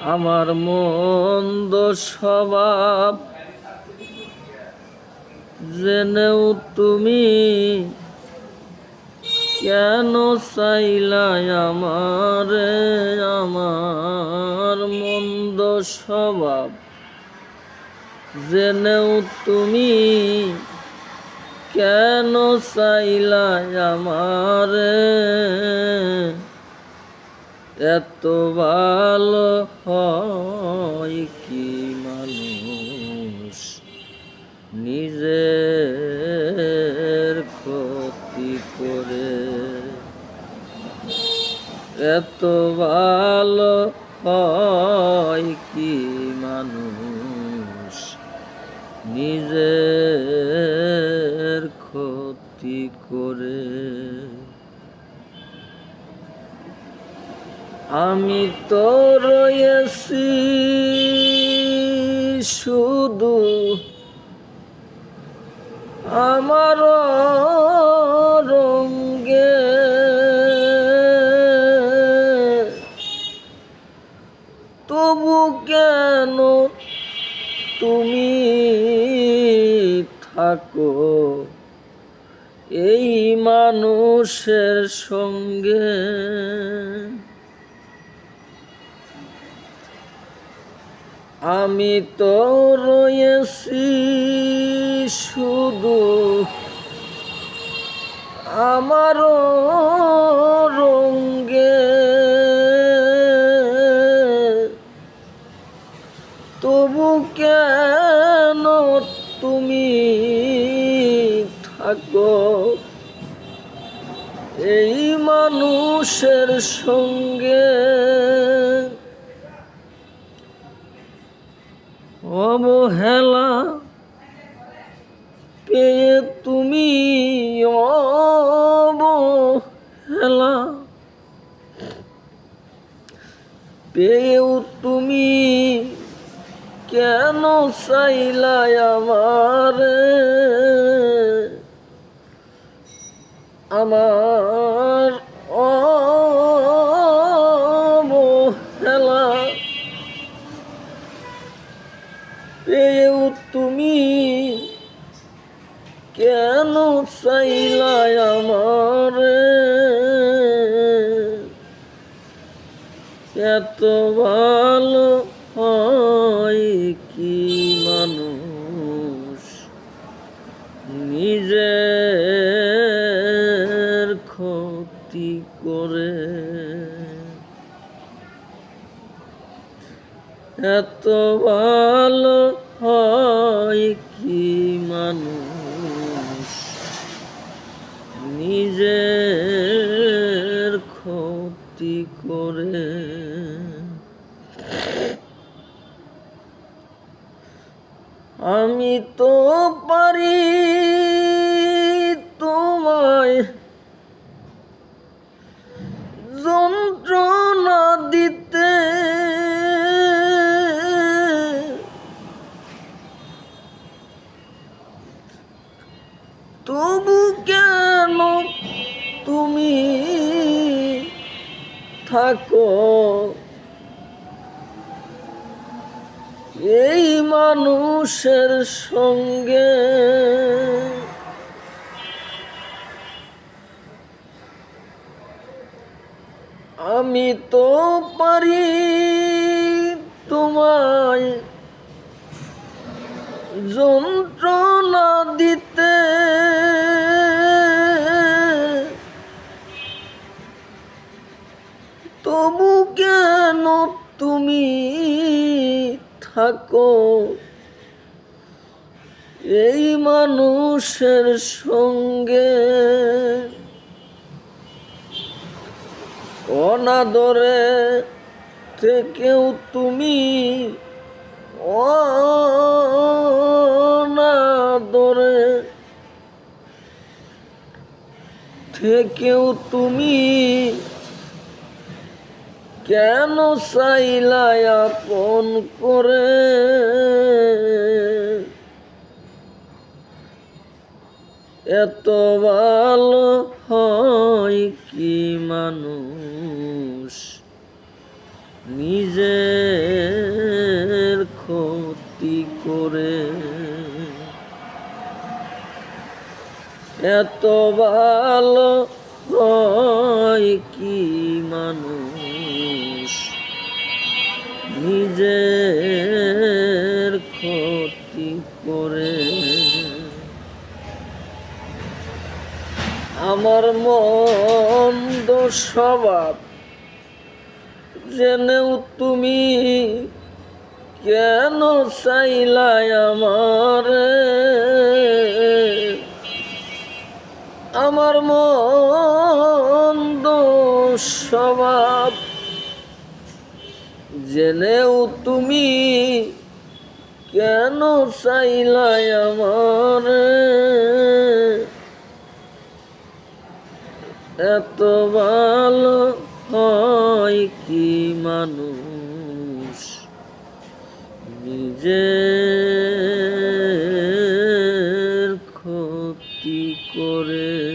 আমার মন্দ স্বভাব জেনেও তুমি কেন চাইলাই আমারে? আমার মন্দ স্বভাব জেনেও তুমি কেন চাইলাই আমারে? এত ভালো হয় কি মানুষ? নিজের ক্ষতি করে এত ভালো হয় কি মানুষ? নিজের ক্ষতি করে আমি তো রয়েছি শুধু আমার রঙ্গে তবু কেন তুমি থাকো? এই মানুষের সঙ্গে আমি তো রয়েছি শুধু আমার রঙ্গে তবু কেন তুমি থাকো? এই মানুষের সঙ্গে অবহেলা পেয়ে তুমি অবহেলা পেয়েও তুমি কেন চাইলাই আমার? আমার পেয়েও তুমি কেন চাইলাই আমার? এত ভালো হয় কি মানুষ নিজের ক্ষতি করে? এত ভালো মানুষ নিজের ক্ষতি করে। আমি তো পারি তুমি থাকো। এই মানুষের সঙ্গে আমি তো পারি তোমায় যন্ত্রণা দিতে। তুমি থাকো। এই মানুষের সঙ্গে অনাদরে থেকেও তুমি অনাদরে থেকেও তুমি কেন সাইলায় আপন করে? এত ভালো হয় কি মানুষ? নিজের ক্ষতি করে। এত ভালো হয় মানুষ নিজের ক্ষতি করে। আমার মন্দ স্বভাব জেনেও তুমি কেন চাইলাই আমার? আমার মন্দ স্বভাব। জেনেও তুমি কেন চাইলাই আমার? এত ভালো হয় কি মানুষ নিজের ক্ষতি করে?